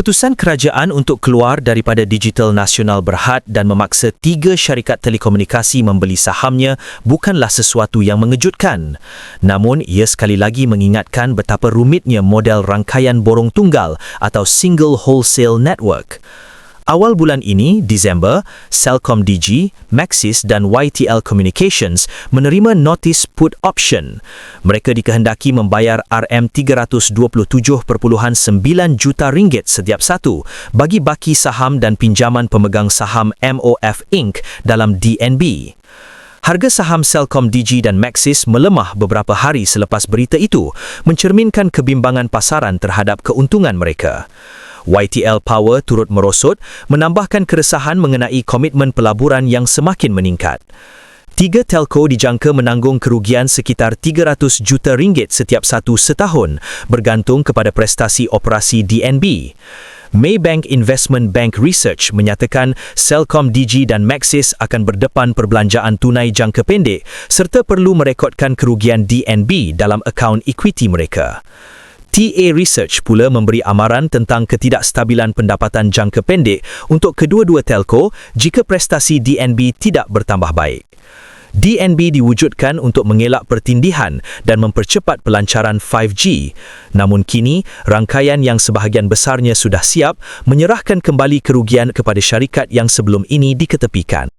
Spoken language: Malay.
Keputusan kerajaan untuk keluar daripada Digital Nasional Berhad dan memaksa tiga syarikat telekomunikasi membeli sahamnya bukanlah sesuatu yang mengejutkan. Namun, ia sekali lagi mengingatkan betapa rumitnya model rangkaian borong tunggal atau Single Wholesale Network. Awal bulan ini, Disember, Celcom DG, Maxis dan YTL Communications menerima notice put option. Mereka dikehendaki membayar RM327.9 juta ringgit setiap satu bagi baki saham dan pinjaman pemegang saham MOF Inc. dalam DNB. Harga saham Celcom DG dan Maxis melemah beberapa hari selepas berita itu, mencerminkan kebimbangan pasaran terhadap keuntungan mereka. YTL Power turut merosot menambahkan keresahan mengenai komitmen pelaburan yang semakin meningkat. Tiga telco dijangka menanggung kerugian sekitar 300 juta ringgit setiap satu setahun bergantung kepada prestasi operasi DNB. Maybank Investment Bank Research menyatakan Celcom DG dan Maxis akan berdepan perbelanjaan tunai jangka pendek serta perlu merekodkan kerugian DNB dalam akaun equity mereka. TA Research pula memberi amaran tentang ketidakstabilan pendapatan jangka pendek untuk kedua-dua telco jika prestasi DNB tidak bertambah baik. DNB diwujudkan untuk mengelak pertindihan dan mempercepat pelancaran 5G. Namun kini, rangkaian yang sebahagian besarnya sudah siap menyerahkan kembali kerugian kepada syarikat yang sebelum ini diketepikan.